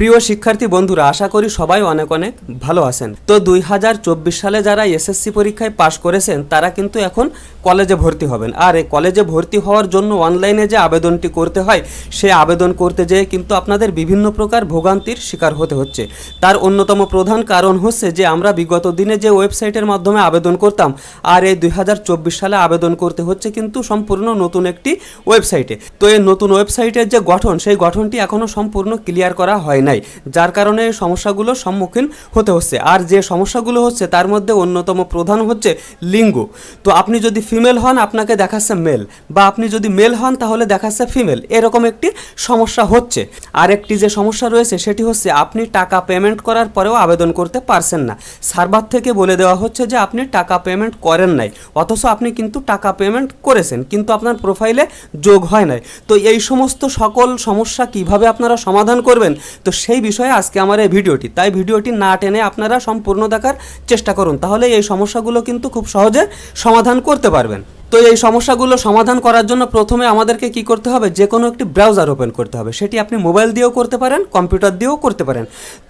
প্রিয় শিক্ষার্থী বন্ধুরা, আশা করি সবাই অনেক অনেক ভালো আছেন। তো দুই হাজার চব্বিশ সালে যারা এসএসসি পরীক্ষায় পাশ করেছেন, তারা কিন্তু এখন কলেজে ভর্তি হবেন। আর এই কলেজে ভর্তি হওয়ার জন্য অনলাইনে যে আবেদনটি করতে হয়, সে আবেদন করতে যেয়ে কিন্তু আপনাদের বিভিন্ন প্রকার ভোগান্তির শিকার হতে হচ্ছে। তার অন্যতম প্রধান কারণ হচ্ছে যে, আমরা বিগত দিনে যে ওয়েবসাইটের মাধ্যমে আবেদন করতাম, আর এই দুই হাজার চব্বিশ সালে আবেদন করতে হচ্ছে কিন্তু সম্পূর্ণ নতুন একটি ওয়েবসাইটে। তো এই নতুন ওয়েবসাইটের যে গঠন, সেই গঠনটি এখনও সম্পূর্ণ ক্লিয়ার করা হয় নাই, যার কারণে এই সমস্যাগুলোর সম্মুখীন হতে হচ্ছে। আর যে সমস্যাগুলো হচ্ছে, তার মধ্যে অন্যতম প্রধান হচ্ছে লিঙ্গ। তো আপনি যদি ফিমেল হন, আপনাকে দেখাচ্ছে মেল। বা আপনি যদি মেল হন, তাহলে দেখাচ্ছে ফিমেল। এরকম একটি সমস্যা হচ্ছে। আর একটি যে সমস্যা রয়েছে, সেটি হচ্ছে আপনি টাকা পেমেন্ট করার পরেও আবেদন করতে পারছেন না। সার্ভার থেকে বলে দেওয়া হচ্ছে যে, আপনি টাকা পেমেন্ট করেন নাই। অথচ আপনি কিন্তু টাকা পেমেন্ট করেছেন, কিন্তু আপনার প্রোফাইলে যোগ হয় নাই। তো এই সমস্ত সকল সমস্যা কীভাবে আপনারা সমাধান করবেন? তো সেই বিষয়ে আজকে আমার এই ভিডিওটি। তাই ভিডিওটি না টেনে আপনারা সম্পূর্ণ দেখার চেষ্টা করুন, তাহলে এই সমস্যাগুলো কিন্তু খুব সহজে সমাধান করতে পারবেন। তো এই সমস্যাগুলো সমাধান করার জন্য প্রথমে আমাদেরকে কি করতে হবে? যে কোনো একটি ব্রাউজার ওপেন করতে হবে। সেটি আপনি মোবাইল দিয়েও করতে পারেন, কম্পিউটার দিয়েও করতে পারেন।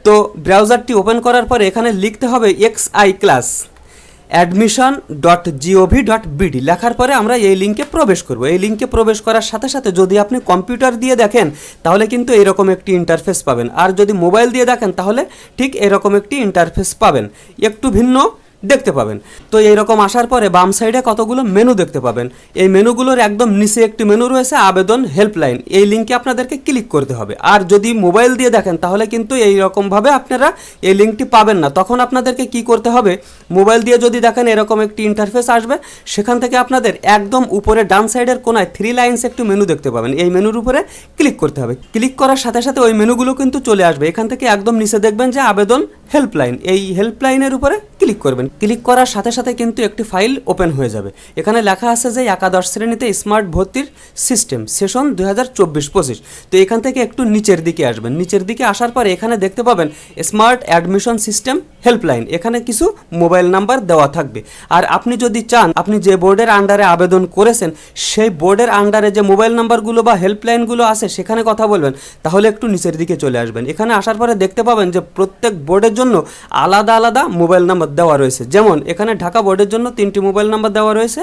তো ব্রাউজারটি ওপেন করার পর এখানে লিখতে হবে X I class. Admission dot G O V dot BD লেখার পরে আমরা এই লিঙ্কে প্রবেশ করব। এই লিঙ্কে প্রবেশ করার সাথে সাথে যদি আপনি কম্পিউটার দিয়ে দেখেন, তাহলে কিন্তু এরকম একটি ইন্টারফেস পাবেন। আর যদি মোবাইল দিয়ে দেখেন, তাহলে ঠিক এরকম একটি ইন্টারফেস পাবেন। একটু ভিন্ন দেখতে পাবেন। তো এইরকম আসার পরে বাম সাইডে কতগুলো মেনু দেখতে পাবেন। এই মেনুগুলোর একদম নিচে একটি মেনু রয়েছে, আবেদন হেল্পলাইন এই লিঙ্কে আপনাদেরকে ক্লিক করতে হবে। আর যদি মোবাইল দিয়ে দেখেন, তাহলে কিন্তু এই রকমভাবে আপনারা এই লিঙ্কটি পাবেন না। তখন আপনাদেরকে কি করতে হবে? মোবাইল দিয়ে যদি দেখেন এরকম একটি ইন্টারফেস আসবে, সেখান থেকে আপনাদের একদম উপরে ডান সাইডের কোনায় থ্রি লাইন্স একটু মেনু দেখতে পাবেন। এই মেনুর উপরে ক্লিক করতে হবে। ক্লিক করার সাথে সাথে ওই মেনুগুলো কিন্তু চলে আসবে। এখান থেকে একদম নিচে দেখবেন যে আবেদন হেল্পলাইন এই হেল্পলাইনের উপরে ক্লিক করবেন। ক্লিক করার সাথে সাথে কিন্তু একটি ফাইল ওপেন হয়ে যাবে। এখানে লেখা আছে যে একাদশ শ্রেণীতে স্মার্ট ভর্তির সিস্টেম সেশন দুই হাজার চব্বিশ পঁচিশ। তো এখান থেকে একটু নিচের দিকে আসবেন। নিচের দিকে আসার পরে এখানে দেখতে পাবেন স্মার্ট অ্যাডমিশন সিস্টেম হেল্পলাইন এখানে কিছু মোবাইল নাম্বার দেওয়া থাকবে। আর আপনি যদি চান, আপনি যে বোর্ডের আন্ডারে আবেদন করেছেন, সেই বোর্ডের আন্ডারে যে মোবাইল নাম্বারগুলো বা হেল্পলাইনগুলো আছে, সেখানে কথা বলবেন। তাহলে একটু নিচের দিকে চলে আসবেন। এখানে আসার পরে দেখতে পাবেন যে প্রত্যেক বোর্ডের জন্য আলাদা আলাদা মোবাইল নাম্বার দেওয়া রয়েছে। যেমন, এখানে ঢাকা বোর্ডের জন্য তিনটি মোবাইল নাম্বার দেওয়া রয়েছে,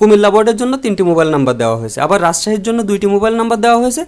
কুমিল্লা বোর্ডের জন্য তিনটি মোবাইল নাম্বার দেওয়া হয়েছে, আবার রাজশাহীর জন্য দুইটি মোবাইল নাম্বার দেওয়া হয়েছে,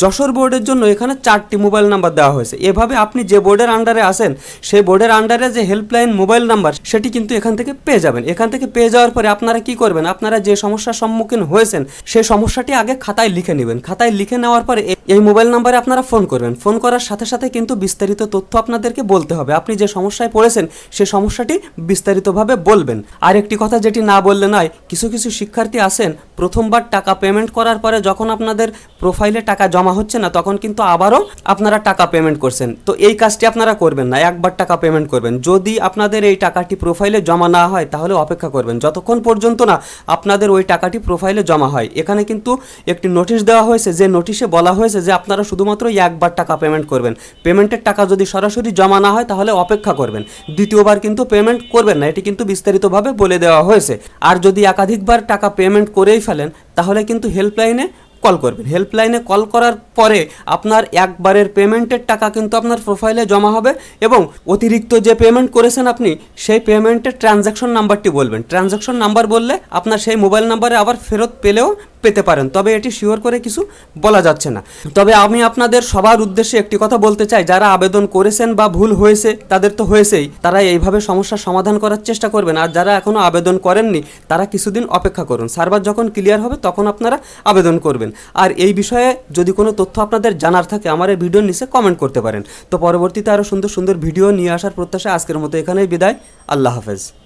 যশোর বোর্ডের জন্য এখানে চারটি মোবাইল নাম্বার দেওয়া হয়েছে। এভাবে আপনি যে বোর্ডের আন্ডারে আসেন সেই বোর্ডের আন্ডারে যে হেল্পলাইন মোবাইল নাম্বার, সেটি কিন্তু এখান থেকে পেয়ে যাবেন। এখান থেকে পেয়ে যাওয়ার পরে আপনারা কি করবেন? আপনারা যে সমস্যার সম্মুখীন হয়েছেন সেই সমস্যাটি আগে খাতায় লিখে নেবেন। খাতায় লিখে নেওয়ার পরে এই মোবাইল নাম্বারে আপনারা ফোন করবেন। ফোন করার সাথে সাথে কিন্তু বিস্তারিত তথ্য আপনাদেরকে বলতে হবে। আপনি যে সমস্যায় পড়েছেন, সে সমস্যাটি বিস্তারিতভাবে বলবেন। আর একটি কথা যেটি না বললে নয়, কিছু কিছু শিক্ষার্থী আছেন, প্রথমবার টাকা পেমেন্ট করার পরে যখন আপনাদের প্রোফাইলে টাকা জমা হচ্ছে না, তখন কিন্তু আবারও আপনারা টাকা পেমেন্ট করছেন। তো এই কাজটি আপনারা করবেন না, একবার টাকা পেমেন্ট করবেন। যদি আপনাদের এই টাকাটি প্রোফাইলে জমা না হয়, তাহলে অপেক্ষা করবেন। যতক্ষণ পর্যন্ত না আপনাদের ওই টাকাটি প্রোফাইলে জমা হয়। এখানে কিন্তু একটি নোটিশ দেওয়া হয়েছে, যে নোটিশে বলা হয়েছে যে আপনারা শুধুমাত্র একবার টাকা পেমেন্ট করবেন। পেমেন্টের টাকা যদি সরাসরি জমা না হয় তাহলে অপেক্ষা করবেন। দ্বিতীয়বার কিন্তু পেমেন্ট করবেন না, এটি কিন্তু বিস্তারিতভাবে বলে দেওয়া হয়েছে। আর যদি একাধিকবার টাকা পেমেন্ট করেই ফেলেন, তাহলে কিন্তু হেল্পলাইনে কল করবেন। হেল্পলাইনে কল করার পরে আপনার একবারের পেমেন্টের টাকা কিন্তু আপনার প্রোফাইলে জমা হবে এবং অতিরিক্ত যে পেমেন্ট করেছেন আপনি, সেই পেমেন্টের ট্রানজ্যাকশন নাম্বারটি বলবেন। ট্রানজ্যাকশন নাম্বার বললে আপনার সেই মোবাইল নাম্বারে আবার ফেরত পেলেও পেতে পারেন। তবে এটি শিওর করে কিছু বলা যাচ্ছে না। তবে আমি আপনাদের সবার উদ্দেশ্যে একটি কথা বলতে চাই। যারা আবেদন করেছেন বা ভুল হয়েছে, তাদের তো হয়েছেই। তারা এইভাবে সমস্যার সমাধান করার চেষ্টা করবেন। আর যারা এখনও আবেদন করেননি, তারা কিছুদিন অপেক্ষা করুন। সার্ভার যখন ক্লিয়ার হবে, তখন আপনারা আবেদন করবেন। আর এই বিষয়ে যদি কোনো তথ্য আপনাদের জানার থাকে, আমার এই ভিডিওর নিচে কমেন্ট করতে পারেন। তো পরবর্তীতে আরও সুন্দর সুন্দর ভিডিও নিয়ে আসার প্রত্যাশা আজকের মতো এখানেই বিদায়। আল্লাহ হাফেজ।